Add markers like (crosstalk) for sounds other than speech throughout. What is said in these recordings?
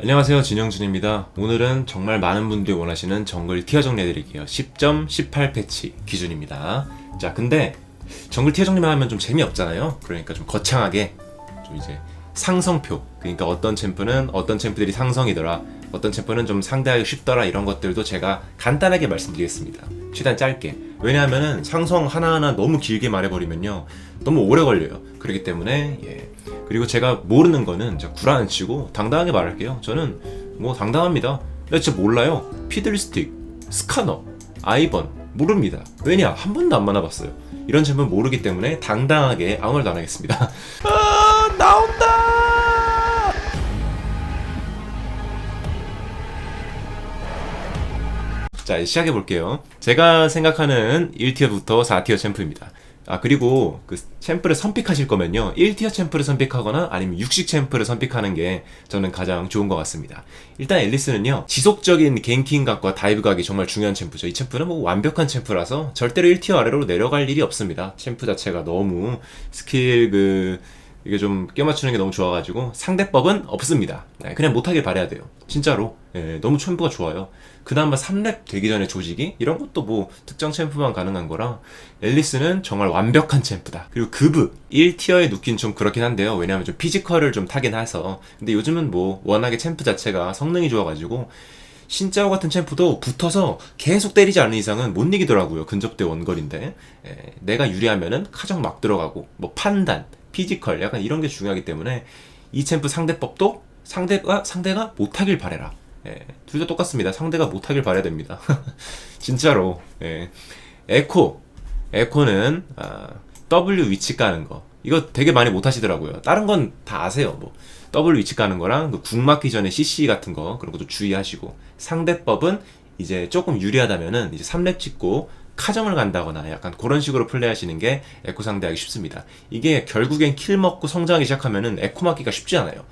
안녕하세요. 진영준입니다. 오늘은 정말 많은 분들이 원하시는 정글 티어 정리해드릴게요. 10.18 패치 기준입니다. 자 근데 정글 티어 정리만 하면 좀 재미없잖아요. 그러니까 좀 거창하게 좀 이제 상성표. 그러니까 어떤 챔프는 어떤 챔프들이 상성이더라 어떤 챔프는 좀 상대하기 쉽더라 이런 것들도 제가 간단하게 말씀드리겠습니다. 최대한 짧게 왜냐하면은 상성 하나하나 너무 길게 말해버리면요 너무 오래 걸려요. 그렇기 때문에 예. 그리고 제가 모르는 거는 제가 구라는 치고 당당하게 말할게요. 저는 뭐 당당합니다. 나 진짜 몰라요. 피들스틱 스카너 아이번 모릅니다. 왜냐? 한 번도 안 만나봤어요. 이런 챔프 모르기 때문에 당당하게 아무 말도 안 하겠습니다. (laughs) 아 나온 자, 시작해 볼게요. 제가 생각하는 1티어부터 4티어 챔프입니다. 아, 그리고 그 챔프를 선픽하실 거면요. 1티어 챔프를 선픽하거나 아니면 60 챔프를 선픽하는 게 저는 가장 좋은 것 같습니다. 일단 앨리스는요. 지속적인 갱킹 각과 다이브 각이 정말 중요한 챔프죠. 이 챔프는 뭐 완벽한 챔프라서 절대로 1티어 아래로 내려갈 일이 없습니다. 챔프 자체가 너무 스킬 그 이게 좀 껴맞추는 게 너무 좋아가지고 상대법은 없습니다. 네, 그냥 못하길 바래야 돼요. 진짜로 예, 너무 챔프가 좋아요. 그나마 3렙 되기 전에 조직이 이런 것도 뭐 특정 챔프만 가능한 거라 앨리스는 정말 완벽한 챔프다. 그리고 그브 1티어에 눕긴 좀 그렇긴 한데요. 왜냐하면 좀 피지컬을 좀 타긴 해서 근데 요즘은 뭐 워낙에 챔프 자체가 성능이 좋아가지고 신짜오 같은 챔프도 붙어서 계속 때리지 않는 이상은 못 이기더라고요. 근접대 원거리인데 예, 내가 유리하면은 카정 막 들어가고 뭐 판단 피지컬 약간 이런 게 중요하기 때문에 이 챔프 상대법도 상대가 상대가 못하길 바래라. 예, 둘 다 똑같습니다. 상대가 못하길 바래야 됩니다. (laughs) 진짜로. 예. 에코 에코는 아, W 위치 까는 거 이거 되게 많이 못하시더라고요. 다른 건 다 아세요. 뭐 W 위치 까는 거랑 그 궁 맞기 전에 CC 같은 거 그런 것도 주의하시고 상대법은 이제 조금 유리하다면은 이제 3렙 찍고 카정을 간다거나 약간 그런 식으로 플레이하시는 게 에코 상대하기 쉽습니다. 이게 결국엔 킬 먹고 성장하기 시작하면은 에코 맞기가 쉽지 않아요.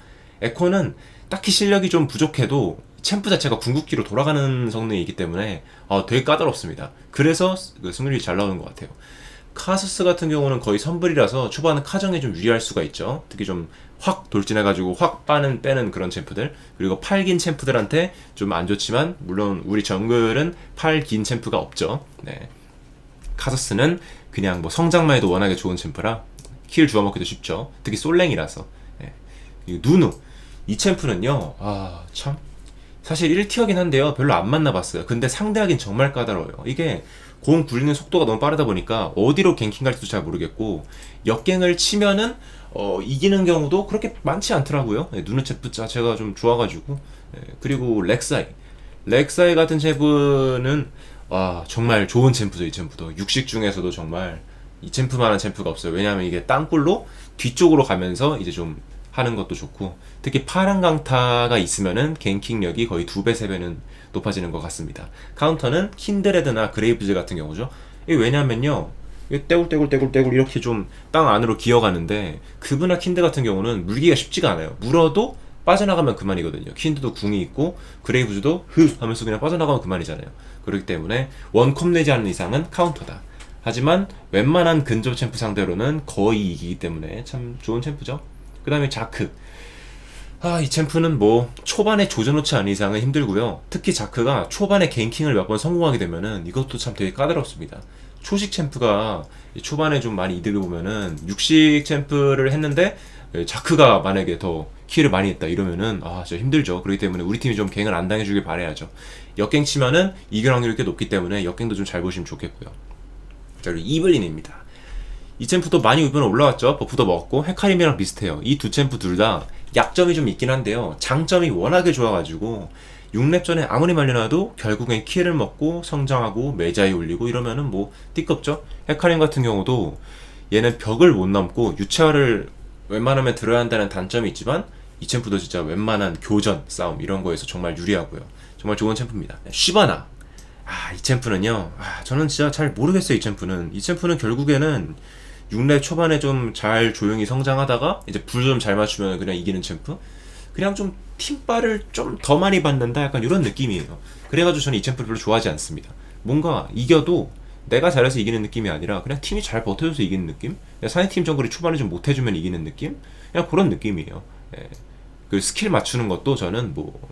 에코는 딱히 실력이 좀 부족해도 챔프 자체가 궁극기로 돌아가는 성능이 있기 때문에 어, 되게 까다롭습니다. 그래서 그 승률이 잘 나오는 것 같아요. 카스스 같은 경우는 거의 선불이라서 초반은 카정에 좀 유리할 수가 있죠. 특히 좀 확 돌진해가지고 확 빠는 빼는 그런 챔프들 그리고 팔긴 챔프들한테 좀 안 좋지만 물론 우리 정글은 팔 긴 챔프가 없죠. 네. 카서스는 그냥 뭐 성장만 해도 워낙에 좋은 챔프라 킬 주워 먹기도 쉽죠. 특히 솔랭이라서. 네. 그리고 누누 이 챔프는요. 아 참. 사실 1티어긴 한데요. 별로 안 만나봤어요. 근데 상대하긴 정말 까다로워요. 이게 공 굴리는 속도가 너무 빠르다 보니까 어디로 갱킹 갈지도 잘 모르겠고 역갱을 치면은 어, 이기는 경우도 그렇게 많지 않더라고요. 네, 누누 챔프 자체가 좀 좋아가지고 네, 그리고 렉사이 렉사이 같은 챔프는 와 정말 좋은 챔프죠 이 챔프도 육식 중에서도 정말 이 챔프만한 챔프가 없어요. 왜냐하면 이게 땅굴로 뒤쪽으로 가면서 이제 좀 하는 것도 좋고 특히 파란 강타가 있으면은 갱킹력이 거의 두 배, 세 배는 높아지는 것 같습니다. 카운터는 킨드레드나 그레이브즈 같은 경우죠. 이게 왜냐면요. 떼굴떼굴떼굴떼굴 이렇게 좀 땅 안으로 기어가는데 그브나 킨드 같은 경우는 물기가 쉽지가 않아요. 물어도 빠져나가면 그만이거든요. 킨드도 궁이 있고 그레이브즈도 흡 하면서 그냥 빠져나가면 그만이잖아요. 그렇기 때문에 원컵 내지 않는 이상은 카운터다. 하지만 웬만한 근접 챔프 상대로는 거의 이기기 때문에 참 좋은 챔프죠. 그 다음에 자크. 아, 이 챔프는 뭐 초반에 조져놓지 않은 이상은 힘들고요. 특히 자크가 초반에 갱킹을 몇 번 성공하게 되면은 이것도 참 되게 까다롭습니다. 초식 챔프가 초반에 좀 많이 이득을 보면은 육식 챔프를 했는데 자크가 만약에 더 킬을 많이 했다 이러면은 아 진짜 힘들죠. 그렇기 때문에 우리 팀이 좀 갱을 안 당해주길 바래야죠. 역갱 치면은 이길 확률이 꽤 높기 때문에 역갱도 좀 잘 보시면 좋겠고요. 자 그리고 이블린입니다. 이 챔프도 많이 이번에 올라왔죠. 버프도 먹었고 헤카림이랑 비슷해요. 이 두 챔프 둘 다 약점이 좀 있긴 한데요. 장점이 워낙에 좋아가지고 6렙 전에 아무리 말려놔도 결국엔 키를 먹고 성장하고 매자에 올리고 이러면은 뭐 띠껍죠. 헤카림 같은 경우도 얘는 벽을 못 넘고 유차를 웬만하면 들어야 한다는 단점이 있지만 이 챔프도 진짜 웬만한 교전 싸움 이런 거에서 정말 유리하고요. 정말 좋은 챔프입니다. 쉬바나 아, 이 챔프는요. 아, 저는 진짜 잘 모르겠어요, 이 챔프는. 이 챔프는 결국에는 6렙 초반에 좀 잘 조용히 성장하다가 이제 불 좀 잘 맞추면 그냥 이기는 챔프. 그냥 좀 팀빨을 좀 더 많이 받는다 약간 이런 느낌이에요. 그래가지고 저는 이 챔프를 별로 좋아하지 않습니다. 뭔가 이겨도 내가 잘해서 이기는 느낌이 아니라 그냥 팀이 잘 버텨줘서 이기는 느낌? 상대팀 정글이 초반에 좀 못해주면 이기는 느낌? 그냥 그런 느낌이에요. 예. 그 스킬 맞추는 것도 저는 뭐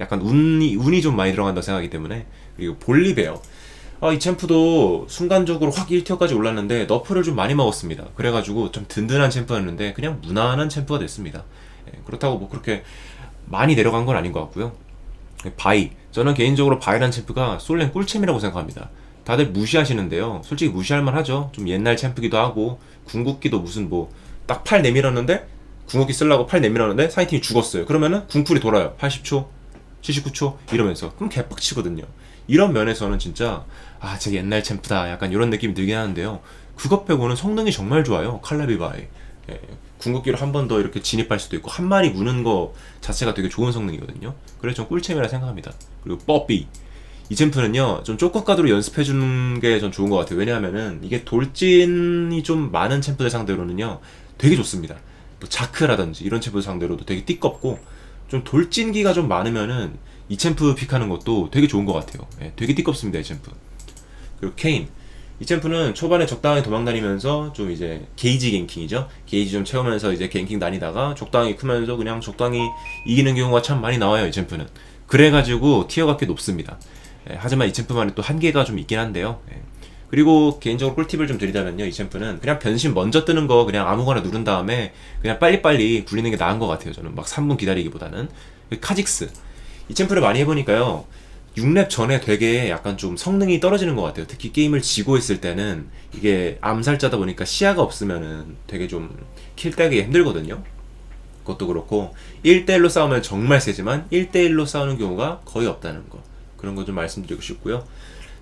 약간 운이 운이 좀 많이 들어간다 생각하기 때문에 그리고 볼리베어 아, 이 챔프도 순간적으로 확 1티어까지 올랐는데 너프를 좀 많이 먹었습니다. 그래가지고 좀 든든한 챔프였는데 그냥 무난한 챔프가 됐습니다. 예, 그렇다고 뭐 그렇게 많이 내려간 건 아닌 것 같고요. 바이 저는 개인적으로 바이란 챔프가 솔랭 꿀챔이라고 생각합니다. 다들 무시하시는데요. 솔직히 무시할 만하죠. 좀 옛날 챔프기도 하고 궁극기도 무슨 뭐 딱 팔 내밀었는데 궁극기 쓰려고 팔 내밀었는데 사이팀이 죽었어요. 그러면은 궁풀이 돌아요. 80초, 79초 이러면서 그럼 개빡치거든요. 이런 면에서는 진짜 아, 제 옛날 챔프다. 약간 이런 느낌이 들긴 하는데요. 그것 빼고는 성능이 정말 좋아요. 칼라비바이. 예, 궁극기로 한 번 더 이렇게 진입할 수도 있고 한 마리 무는 거 자체가 되게 좋은 성능이거든요. 그래서 전 꿀챔이라 생각합니다. 그리고 뽀삐. 이 챔프는요, 좀 쪼꼬카드로 연습해 주는 게 전 좋은 것 같아요. 왜냐하면은, 이게 돌진이 좀 많은 챔프들 상대로는요, 되게 좋습니다. 뭐 자크라든지 이런 챔프 상대로도 되게 띠껍고, 좀 돌진기가 좀 많으면은, 이 챔프 픽하는 것도 되게 좋은 것 같아요. 예, 되게 띠껍습니다, 이 챔프. 그리고 케인. 이 챔프는 초반에 적당히 도망다니면서 좀 이제 게이지 갱킹이죠. 게이지 좀 채우면서 이제 갱킹 다니다가 적당히 크면서 그냥 적당히 이기는 경우가 참 많이 나와요, 이 챔프는. 그래가지고 티어가 꽤 높습니다. 예, 하지만 이 챔프만의 또 한계가 좀 있긴 한데요. 예. 그리고 개인적으로 꿀팁을 좀 드리자면요, 이 챔프는 그냥 변신 먼저 뜨는 거 그냥 아무거나 누른 다음에 그냥 빨리빨리 굴리는 게 나은 것 같아요. 저는 막 3분 기다리기보다는. 그 카직스. 이 챔프를 많이 해보니까요, 6렙 전에 되게 약간 좀 성능이 떨어지는 것 같아요. 특히 게임을 지고 있을 때는 이게 암살자다 보니까 시야가 없으면은 되게 좀 킬 따기 힘들거든요. 그것도 그렇고 1대1로 싸우면 정말 세지만 1대1로 싸우는 경우가 거의 없다는 거. 그런 거 좀 말씀드리고 싶고요.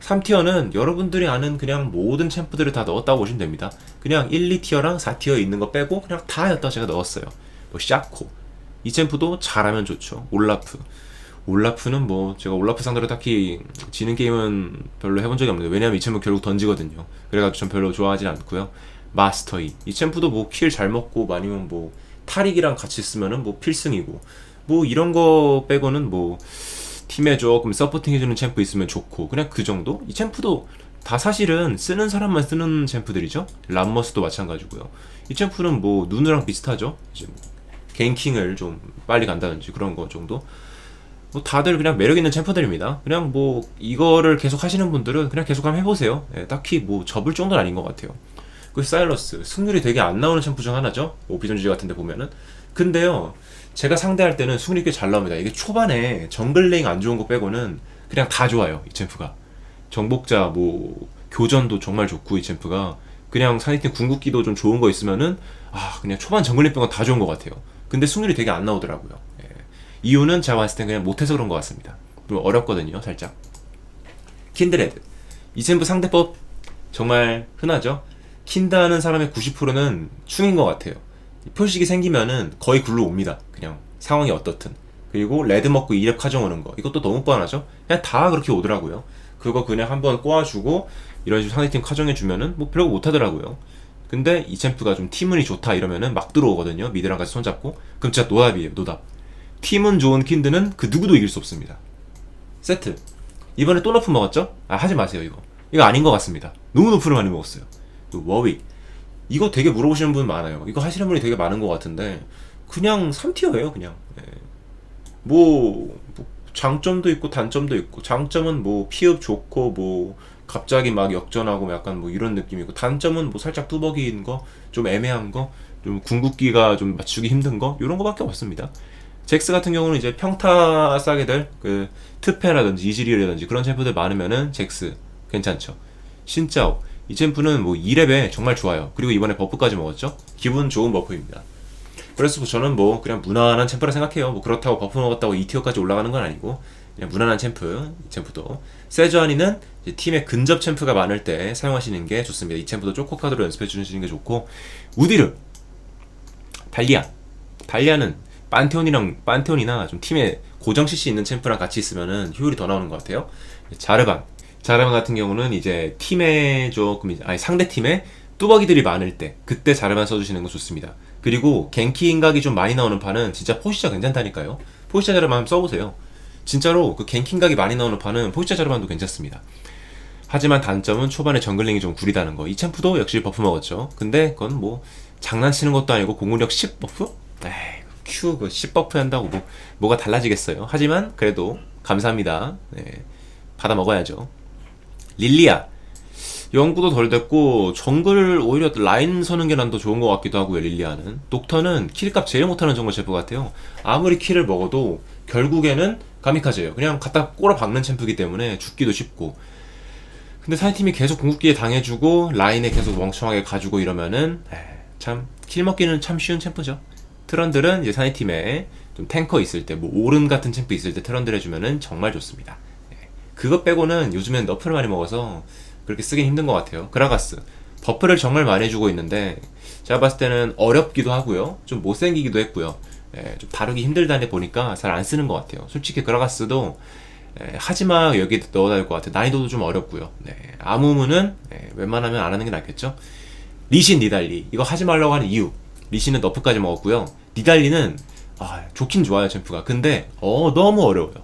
3티어는 여러분들이 아는 그냥 모든 챔프들을 다 넣었다고 보시면 됩니다. 그냥 1, 2티어랑 4티어 있는 거 빼고 그냥 다 였다 제가 넣었어요. 뭐 샤코. 이 챔프도 잘하면 좋죠. 올라프. 올라프는 뭐 제가 올라프 상대로 딱히 지는 게임은 별로 해본 적이 없는데 왜냐면 이 챔프 결국 던지거든요. 그래가지고 전 별로 좋아하지 않고요. 마스터이 이 챔프도 뭐 킬 잘 먹고 아니면 뭐 탈익이랑 같이 쓰면은 뭐 필승이고 뭐 이런 거 빼고는 뭐 팀에 조금 서포팅 해주는 챔프 있으면 좋고 그냥 그 정도? 이 챔프도 다 사실은 쓰는 사람만 쓰는 챔프들이죠. 람머스도 마찬가지고요. 이 챔프는 뭐 누누랑 비슷하죠. 이제 뭐 갱킹을 좀 빨리 간다든지 그런 거 정도. 뭐 다들 그냥 매력 있는 챔프들입니다. 그냥 뭐 이거를 계속 하시는 분들은 그냥 계속 한번 해보세요. 예, 딱히 뭐 접을 정도는 아닌 것 같아요. 그 사일러스 승률이 되게 안 나오는 챔프 중 하나죠. 오피전지 같은데 보면은. 근데요, 제가 상대할 때는 승률이 꽤잘 나옵니다. 이게 초반에 정글레잉 안 좋은 거 빼고는 그냥 다 좋아요. 이 챔프가. 정복자 뭐 교전도 정말 좋고 이 챔프가 그냥 사이팀 궁극기도 좀 좋은 거 있으면은 아 그냥 초반 정글링 빼고 다 좋은 것 같아요. 근데 승률이 되게 안 나오더라고요. 예. 이유는 제가 봤을 땐 그냥 못해서 그런 것 같습니다. 그리고 어렵거든요, 살짝. 킨드레드. 이 챔프 상대법 정말 흔하죠? 킨드 하는 사람의 90%는 충인 것 같아요. 표식이 생기면은 거의 굴러 옵니다. 그냥 상황이 어떻든. 그리고 레드 먹고 2렙 카정 오는 거. 이것도 너무 뻔하죠? 그냥 다 그렇게 오더라고요. 그거 그냥 한번 꼬아주고 이런 식으로 상대팀 카정해주면은 뭐 별거 못하더라고요. 근데 이 챔프가 좀 팀운이 좋다 이러면은 막 들어오거든요. 미드랑 같이 손잡고. 그럼 진짜 노답이에요. 노답. 팀은 좋은 킨드는 그 누구도 이길 수 없습니다. 세트. 이번에 또 너프 먹었죠? 아, 하지 마세요, 이거. 이거 아닌 것 같습니다. 너무 너프를 많이 먹었어요. 또 워윅. 이거 되게 물어보시는 분 많아요. 이거 하시는 분이 되게 많은 것 같은데, 그냥 3티어예요, 그냥. 예. 뭐, 뭐 장점도 있고 단점도 있고, 장점은 뭐 피업 좋고, 뭐, 갑자기 막 역전하고 약간 뭐 이런 느낌이고, 단점은 뭐 살짝 뚜벅이인 거, 좀 애매한 거, 좀 궁극기가 좀 맞추기 힘든 거, 이런 거밖에 없습니다. 잭스 같은 경우는 이제 평타 싸게 될 그 트페라든지 이즈리얼이라든지 그런 챔프들 많으면은 잭스 괜찮죠. 신짜오 이 챔프는 뭐 2렙에 정말 좋아요. 그리고 이번에 버프까지 먹었죠. 기분 좋은 버프입니다. 그래서 저는 뭐 그냥 무난한 챔프라 생각해요. 뭐 그렇다고 버프 먹었다고 2티어까지 올라가는 건 아니고 그냥 무난한 챔프 이 챔프도 세주아니는 팀에 근접 챔프가 많을 때 사용하시는 게 좋습니다. 이 챔프도 쪼코 카드로 연습해 주시는 게 좋고 우디르 달리아 달리아는 판테온이랑 판테온이나 좀 팀에 고정 CC 있는 챔프랑 같이 있으면은 효율이 더 나오는 것 같아요. 자르반 자르반 같은 경우는 이제 팀에 조금 이제- 아니 상대 팀에 뚜벅이들이 많을 때 그때 자르반 써주시는 거 좋습니다. 그리고 갱키 인각이 좀 많이 나오는 판은 진짜 포시자 괜찮다니까요. 포시자 자르반 한번 써보세요. 진짜로 그 갱킹각이 많이 나오는 판은 포시자 자르반도 괜찮습니다. 하지만 단점은 초반에 정글링이 좀 구리다는 거. 이 챔프도 역시 버프 먹었죠. 근데 그건 뭐 장난치는 것도 아니고 공격력 10 버프? 에이, Q 그 10 버프 한다고 뭐 뭐가 달라지겠어요. 하지만 그래도 감사합니다. 네. 받아 먹어야죠. 릴리아. 연구도 덜 됐고 정글 오히려 라인 서는 게 난 더 좋은 것 같기도 하고요 릴리아는. 독터는 킬값 제일 못하는 정글 챔프 같아요. 아무리 킬을 먹어도 결국에는 가미카제예요. 그냥 갖다 꼬라 박는 챔프이기 때문에 죽기도 쉽고. 근데 상대팀이 계속 궁극기에 당해주고 라인에 계속 멍청하게 가지고 이러면은 참 킬 먹기는 참 쉬운 챔프죠. 트런들은 이제 상대팀에 좀 탱커 있을 때 뭐 오른 같은 챔프 있을 때 트런들 해주면은 정말 좋습니다. 예. 그것 빼고는 요즘엔 너프를 많이 먹어서 그렇게 쓰긴 힘든 것 같아요. 그라가스 버프를 정말 많이 해주고 있는데 제가 봤을 때는 어렵기도 하고요. 좀 못생기기도 했고요. 예, 좀 다루기 힘들다니 보니까 잘 안 쓰는 것 같아요. 솔직히 그라가스도 예, 하지마 여기 넣어야 될 것 같아요. 난이도도 좀 어렵고요. 네, 아무무는 예, 웬만하면 안 하는 게 낫겠죠. 리신 니달리 이거 하지 말라고 하는 이유 리신은 너프까지 먹었고요. 니달리는 아, 좋긴 좋아요 챔프가. 근데 어 너무 어려워요.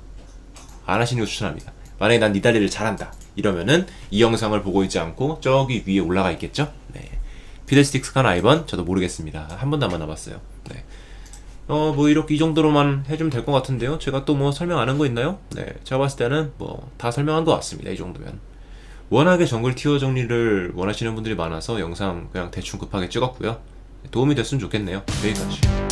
안 하시는 거 추천합니다. 만약에 난 니달리를 잘한다. 이러면은 이 영상을 보고 있지 않고 저기 위에 올라가 있겠죠? 네. 피델스틱스 칸 아이번 저도 모르겠습니다. 한 번도 안 만나봤어요. 네. 어, 뭐 이렇게 이 정도로만 해주면 될 것 같은데요. 제가 또 뭐 설명 안 한 거 있나요? 네. 제가 봤을 때는 뭐 다 설명한 것 같습니다. 이 정도면. 워낙에 정글 티어 정리를 원하시는 분들이 많아서 영상 그냥 대충 급하게 찍었고요. 도움이 됐으면 좋겠네요. 여기까지.